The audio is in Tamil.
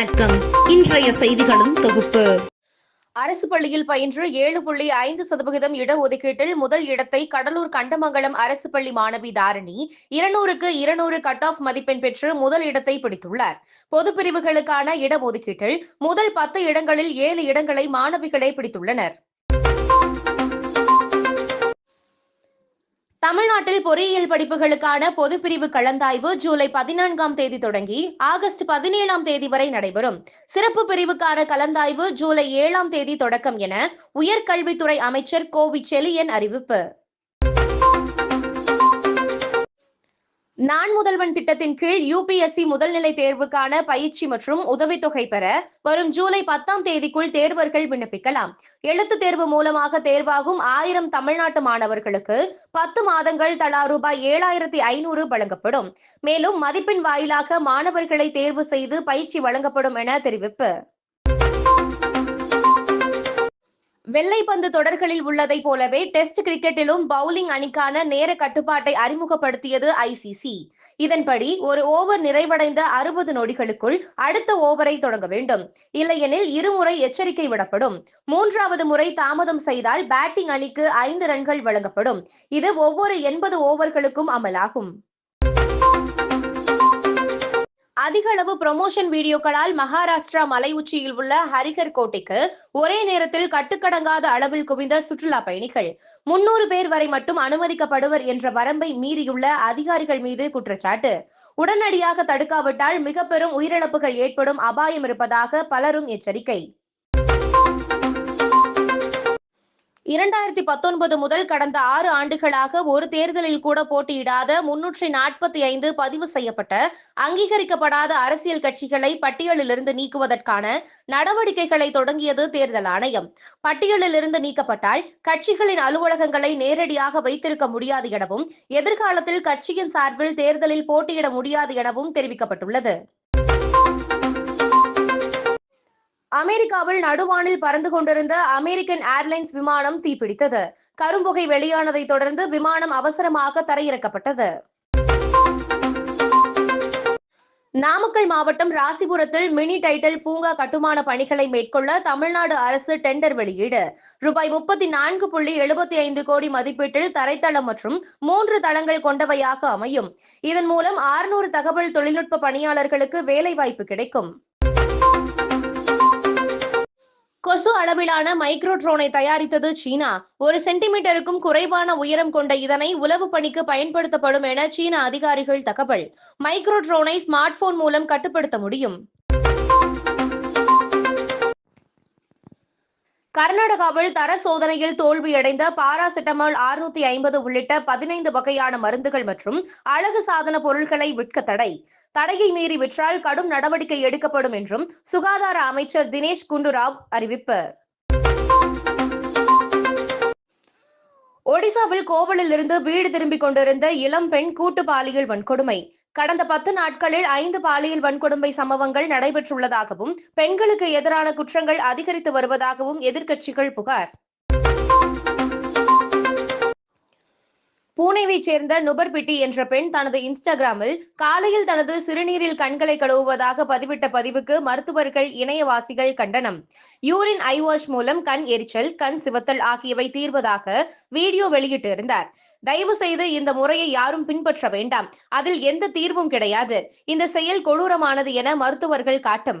வணக்கம். இன்றைய செய்திகளும் தொகுப்பு. அரசு பள்ளியில் பயின்று ஏழு புள்ளி ஐந்து சதவிகிதம் இடஒதுக்கீட்டில் முதல் இடத்தை கடலூர் கண்டமங்கலம் அரசு பள்ளி மாணவி தாரணி இருநூறுக்கு இருநூறு கட் ஆஃப் மதிப்பெண் பெற்று முதல் இடத்தை பிடித்துள்ளார். பொது பிரிவுகளுக்கான இடஒதுக்கீட்டில் முதல் பத்து இடங்களில் ஏழு இடங்களை மாணவிகளே பிடித்துள்ளனர். தமிழ்நாட்டில் பொறியியல் படிப்புகளுக்கான பொதுப்பிரிவு கலந்தாய்வு ஜூலை பதினான்காம் தேதி தொடங்கி ஆகஸ்ட் பதினேழாம் தேதி வரை நடைபெறும். சிறப்பு பிரிவுக்கான கலந்தாய்வு ஜூலை ஏழாம் தேதி தொடக்கம் என உயர்கல்வித்துறை அமைச்சர் கோவி செலியன் அறிவிப்பு. நான் முதல்வன் திட்டத்தின் கீழ் யூபிஎஸ்சி முதல்நிலை தேர்வுக்கான பயிற்சி மற்றும் உதவித்தொகை பெற வரும் ஜூலை பத்தாம் தேதிக்குள் தேர்வர்கள் விண்ணப்பிக்கலாம். எழுத்து தேர்வு மூலமாக தேர்வாகும் ஆயிரம் தமிழ்நாட்டு மாணவர்களுக்கு பத்து மாதங்கள் தலா ரூபாய் ஏழாயிரத்தி ஐநூறு வழங்கப்படும். மேலும் மதிப்பெண் வாயிலாக மாணவர்களை தேர்வு செய்து பயிற்சி வழங்கப்படும் என தெரிவிப்பு. வெள்ளை பந்து தொடர்களில் உள்ளதை போலவே டெஸ்ட் கிரிக்கெட்டிலும் பவுலிங் அணிக்கான நேர கட்டுப்பாட்டை அறிமுகப்படுத்தியது ஐசிசி இதன்படி ஒரு ஓவர் நிறைவடைந்த அறுபது நொடிகளுக்குள் அடுத்த ஓவரை தொடங்க வேண்டும். இல்லையெனில் இருமுறை எச்சரிக்கை விடப்படும். மூன்றாவது முறை தாமதம் செய்தால் பேட்டிங் அணிக்கு ஐந்து ரன்கள் வழங்கப்படும். இது ஒவ்வொரு எண்பது ஓவர்களுக்கும் அமலாகும். அதிக அளவு ப்ரமோஷன் வீடியோக்களால் மகாராஷ்டிரா மலை உச்சியில் உள்ள ஹரிகர் கோட்டைக்கு ஒரே நேரத்தில் கட்டுக்கடங்காத அளவில் குவிந்த சுற்றுலா பயணிகள். முன்னூறு பேர் வரை மட்டும் அனுமதிக்கப்படுவர் என்ற வரம்பை மீறியுள்ள அதிகாரிகள் மீது குற்றச்சாட்டு. உடனடியாக தடுக்காவிட்டால் மிக பெரும் உயிரிழப்புகள் ஏற்படும் அபாயம் இருப்பதாக பலரும் எச்சரிக்கை. இரண்டாயிரத்தி பத்தொன்பது முதல் கடந்த ஆறு ஆண்டுகளாக ஒரு தேர்தலில் கூட போட்டியிடாத முன்னூற்றி நாற்பத்தி ஐந்து பதிவு செய்யப்பட்ட அங்கீகரிக்கப்படாத அரசியல் கட்சிகளை பட்டியலிலிருந்து நீக்குவதற்கான நடவடிக்கைகளை தொடங்கியது தேர்தல் ஆணையம். பட்டியலிலிருந்து நீக்கப்பட்டால் கட்சிகளின் அலுவலகங்களை நேரடியாக வைத்திருக்க முடியாது எனவும் எதிர்காலத்தில் கட்சியின் சார்பில் தேர்தலில் போட்டியிட முடியாது எனவும் தெரிவிக்கப்பட்டுள்ளது. அமெரிக்காவில் நடுவானில் பறந்து கொண்டிருந்த அமெரிக்கன் ஏர்லைன்ஸ் விமானம் தீப்பிடித்தது. கரும்புகை வெளியானதை தொடர்ந்து விமானம் அவசரமாக தரையிறக்கப்பட்டது. நாமக்கல் மாவட்டம் ராசிபுரத்தில் மினி டைட்டில் பூங்கா கட்டுமான பணிகளை மேற்கொள்ள தமிழ்நாடு அரசு டெண்டர் வெளியீடு. ரூபாய் முப்பத்தி நான்கு புள்ளி எழுபத்தி ஐந்து கோடி மதிப்பீட்டில் தரைத்தளம் மற்றும் மூன்று தளங்கள் கொண்டவையாக அமையும். இதன் மூலம் ஆறுநூறு தகவல் தொழில்நுட்ப பணியாளர்களுக்கு வேலைவாய்ப்பு கிடைக்கும். கொசு அளவிலான மைக்ரோ ட்ரோனை தயாரித்தது சீனா. ஒரு சென்டிமீட்டருக்கும் குறைவான உயரம் கொண்ட இதனை உளவு பணிக்கு பயன்படுத்தப்படும் என சீன அதிகாரிகள் தகவல். மைக்ரோ ட்ரோனை ஸ்மார்ட் போன் மூலம் கட்டுப்படுத்த முடியும். கர்நாடகாவில் தர சோதனையில் தோல்வியடைந்த பாராசிட்டமால் ஆறுநூத்தி ஐம்பது உள்ளிட்ட பதினைந்து வகையான மருந்துகள் மற்றும் அழகு சாதன பொருட்களை விற்க தடை. தடையை மீறி விற்றால் கடும் நடவடிக்கை எடுக்கப்படும் என்றும் சுகாதார அமைச்சர் தினேஷ் குண்டுராவ் அறிவிப்பு. ஒடிசாவில் கோவலில் இருந்து வீடு திரும்பிக் கொண்டிருந்த இளம் பெண் கூட்டு பாலியல் வன்கொடுமை. கடந்த பத்து நாட்களில் ஐந்து பாலியல் வன்கொடுமை சம்பவங்கள் நடைபெற்றுள்ளதாகவும் பெண்களுக்கு எதிரான குற்றங்கள் அதிகரித்து வருவதாகவும் எதிர்க்கட்சிகள் புகார். பூனேவைச் சேர்ந்த நுபர்பிட்டி என்ற பெண் தனது இன்ஸ்டாகிராமில் காலையில் தனது சிறுநீரில் கண்களை கழுவுவதாக பதிவிட்ட பதிவுக்கு மருத்துவர்கள் இணையவாசிகள் கண்டனம். யூரின் ஐ வாஷ் மூலம் கண் எரிச்சல் கண் சிவத்தல் ஆகியவை தீர்வதாக வீடியோ வெளியிட்டிருந்தார். தயவு செய்து இந்த முறையை யாரும் பின்பற்ற வேண்டாம். அதில் எந்த தீர்வும் கிடையாது. இந்த செயல் கொடூரமானது என மருத்துவர்கள் காட்டும்.